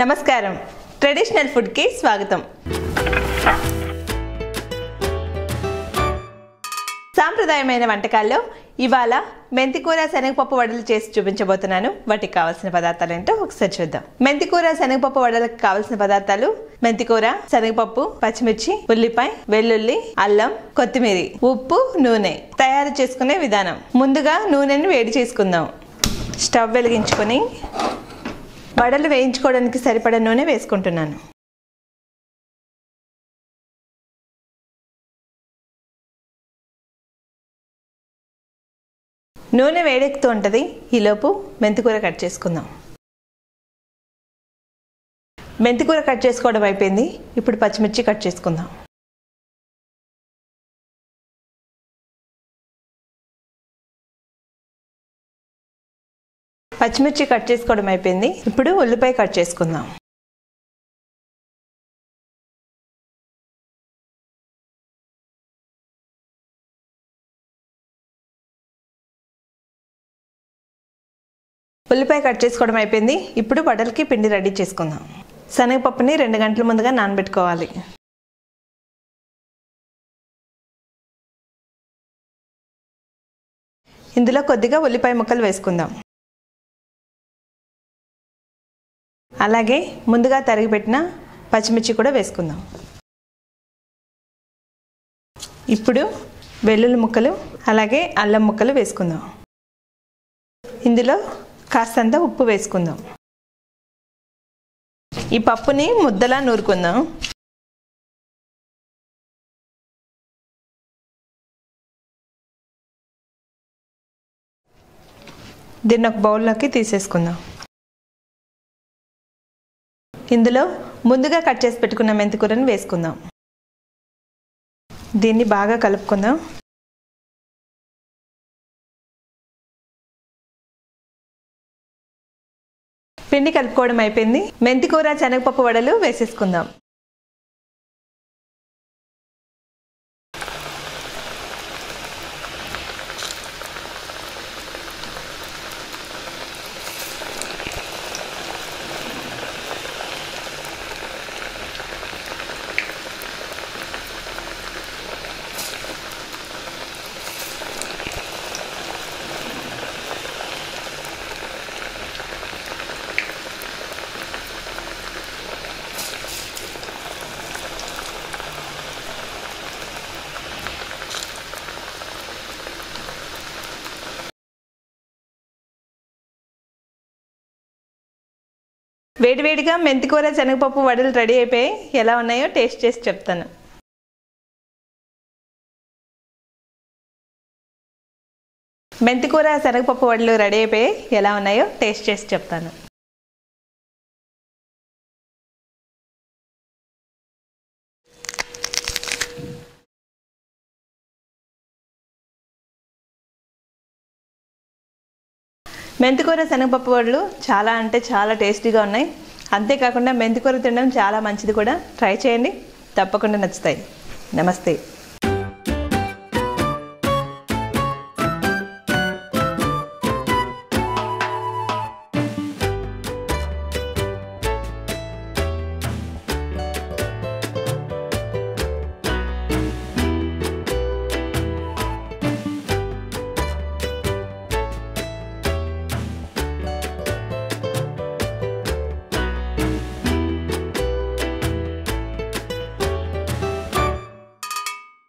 నమస్కారం. ట్రెడిషనల్ ఫుడ్కి స్వాగతం. సాంప్రదాయమైన వంటకాల్లో ఇవాళ మెంతికూర శనగపప్పు వడలు చేసి చూపించబోతున్నాను. వాటికి కావాల్సిన పదార్థాలు ఏంటో ఒకసారి చూద్దాం. మెంతికూర శనగపప్పు వడలకు కావాల్సిన పదార్థాలు మెంతికూర శనగపప్పు పచ్చిమిర్చి ఉల్లిపాయ వెల్లుల్లి అల్లం కొత్తిమీర ఉప్పు నూనె తయారు చేసుకునే విధానం. ముందుగా నూనెని వేడి చేసుకుందాం. స్టవ్ వెలిగించుకొని వడలు వేయించుకోవడానికి సరిపడా నూనె వేసుకుంటున్నాను. నూనె వేడెక్కుతూ ఉంటుంది. ఈలోపు మెంతికూర కట్ చేసుకుందాం. మెంతికూర కట్ చేసుకోవడం అయిపోయింది. ఇప్పుడు పచ్చిమిర్చి కట్ చేసుకుందాం. పచ్చిమిర్చి కట్ చేసుకోవడం అయిపోయింది. ఇప్పుడు ఉల్లిపాయ కట్ చేసుకుందాం. ఉల్లిపాయ కట్ చేసుకోవడం అయిపోయింది. ఇప్పుడు వడలకి పిండి రెడీ చేసుకుందాం. శనగపప్పుని రెండు గంటల ముందుగా నానబెట్టుకోవాలి. ఇందులో కొద్దిగా ఉల్లిపాయ ముక్కలు వేసుకుందాం. అలాగే ముందుగా తరిగిపెట్టిన పచ్చిమిర్చి కూడా వేసుకుందాం. ఇప్పుడు వెల్లుల్లి ముక్కలు అలాగే అల్లం ముక్కలు వేసుకుందాం. ఇందులో కాస్తంత ఉప్పు వేసుకుందాం. ఈ పప్పుని ముద్దలా నూరుకుందాం. దీన్ని ఒక బౌల్లోకి తీసేసుకుందాం. ఇందులో ముందుగా కట్ చేసి పెట్టుకున్న మెంతికూరని వేసుకుందాం. దీన్ని బాగా కలుపుకుందాం. పిండి కలుపుకోవడం అయిపోయింది. మెంతికూర శనగపప్పు వడలు వేసేసుకుందాం. వేడివేడిగా మెంతికూర శనగపప్పు వడలు రెడీ అయిపోయి ఎలా ఉన్నాయో టేస్ట్ చేసి చెప్తాను. మెంతికూర శనగపప్పు వడలు రెడీ అయిపోయి ఎలా ఉన్నాయో టేస్ట్ చేసి చెప్తాను. మెంతికూర శనగపప్పు వడలు చాలా అంటే చాలా టేస్టీగా ఉన్నాయి. అంతేకాకుండా మెంతికూర తినడం చాలా మంచిది కూడా. ట్రై చేయండి. తప్పకుండా నచ్చుతాయి. నమస్తే.